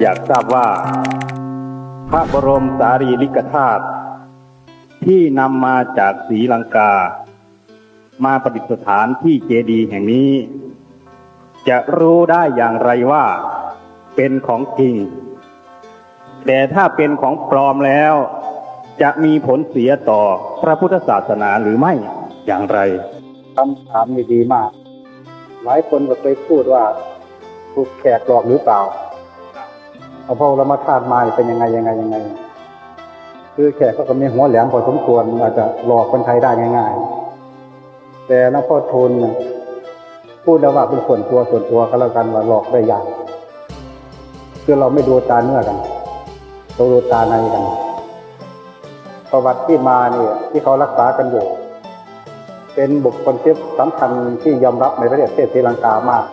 อยากทราบว่า พระบรมสารีริกธาตุที่นำมาจากศรีลังกา มาประดิษฐานที่เจดีย์แห่งนี้ จะรู้ได้อย่างไรว่า เป็นของจริง แต่ถ้าเป็นของปลอมแล้ว จะมีผลเสียต่อพระพุทธศาสนาหรือไม่อย่างไรคำถามดีมาก หลายคนก็เคยพูดว่าถูกแขกหลอกหรือเปล่า เอาพอเรามาทาดมาเป็นยังไงยังไงยังไง คือแขกก็มีหัวแหลมพอสมควรอาจจะหลอกคนไทยได้ง่าย ๆ แต่หลวงพ่อทูลน่ะพูดแล้วว่าเป็นส่วนตัวส่วนตัวก็แล้วกันว่าหลอกได้ยากคือเราไม่ดูตาเนื้อกันเราดูตาในกันประวัติที่มาเนี่ยที่เขารักษากันอยู่ เป็นบุคคลที่สำคัญที่ยอมรับในประเทศศรีลังกามาก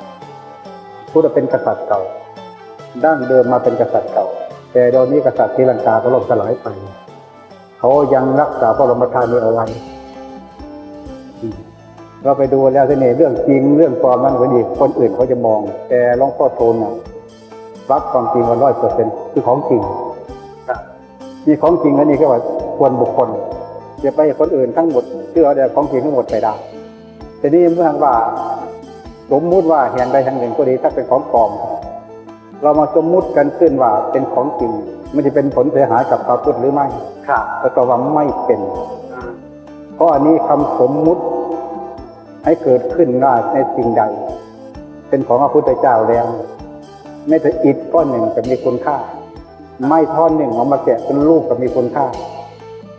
พูดว่าเป็นกษัตริย์เก่า ดั้งเดิมมาเป็นกษัตริย์เก่า แต่เดี๋ยวนี้กษัตริย์ศรีลังกาก็ล่มสลายไปเขายังรักษาพระบรมธานีเอาไว้อืมเราไปดูแล้วที่นี่เรื่องจริงเรื่องปลอมมันก็ดีคนอื่นเขาจะมอง แต่หลวงพ่อโทนน่ะรับความจริงมาร้อยเปอร์เซ็นต์คือของจริงมีของจริงอันนี้ก็ว่าควรบุคคลจะไปคนอื่นทั้งหมดเชื่อเดี๋ยวของจริงทั้งหมดไปได้ทีนี้เมื่อว่าสมมุติว่าแห่งใดแห่งหนึ่งก็ดีถ้าเป็นของปลอม เรามาสมมุติกันขึ้นว่าเป็นของจริงมันจะเป็นผลเสียหายกับพระพุทธหรือไม่ครับก็ตอบว่าไม่เป็นเพราะอันนี้คำสมมุติให้เกิดขึ้นได้ในสิ่งใด เป็นของพระพุทธเจ้าแล้วไม่แต่อิฐก้อนหนึ่งจะมีคุณค่า ไม่ท่อนหนึ่งเอามาแกะเป็นรูปก็มีคุณค่า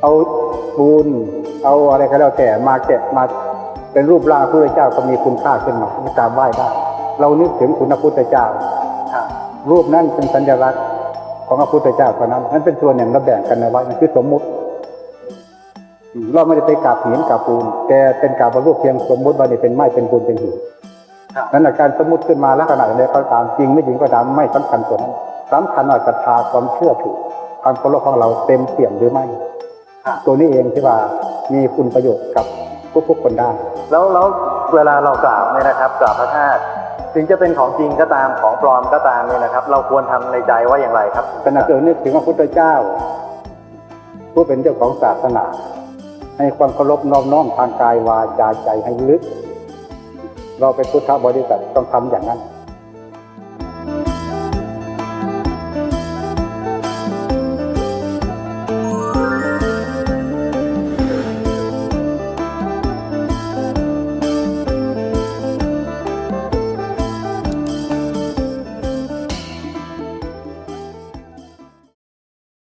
เอาปูนเอาอะไรก็แล้วแต่มาแกะมาเป็นรูปร่างพระพุทธเจ้าก็มีคุณค่าขึ้นมาที่กราบไหว้ได้เรานึกถึงคุณพระพุทธเจ้าค รับรูปนั้นเป็นสัญลักษณ์ของพระพุทธเจ้าเท่านั้นนั่นเป็นส่วนหนึ่งเราแบ่งกันเอาไว้นั่นคือสมมุติอืมเราไม่ได้ไปกราบหินกราบปูนแต่เป็นกราบรูปเพียงสมมุติว่านี่เป็นไม้เป็นปูนเป็นหินครับนั่นแหละการสมมุติขึ้นมาลักษณะใดก็ตามจริงไม่จริงก็ตามไม่สำคัญส่วนนั้นสำคัญว่าศรัทธาความเชื่อถือความเคารพของเราเต็มเปี่ยมหรือไม่ครับตัวนี้เองที่ว่ามีคุณประโยชน์กับทุกๆคนได้แล้วแล้วเวลาเรากราบเนี่ยนะครับกราบพระธาตุ ถึงจะเป็นของจริงก็ตามของปลอมก็ตามเนี่ยนะครับ เราควรทำในใจว่าอย่างไรครับขณะเกิดนึกถึงพระพุทธเจ้า ผู้เป็นเจ้าของศาสนา ให้ความเคารพน้อมน้อมทางกายวาจาใจให้ลึก เราเป็นพุทธบริษัทต้องทำอย่างนั้น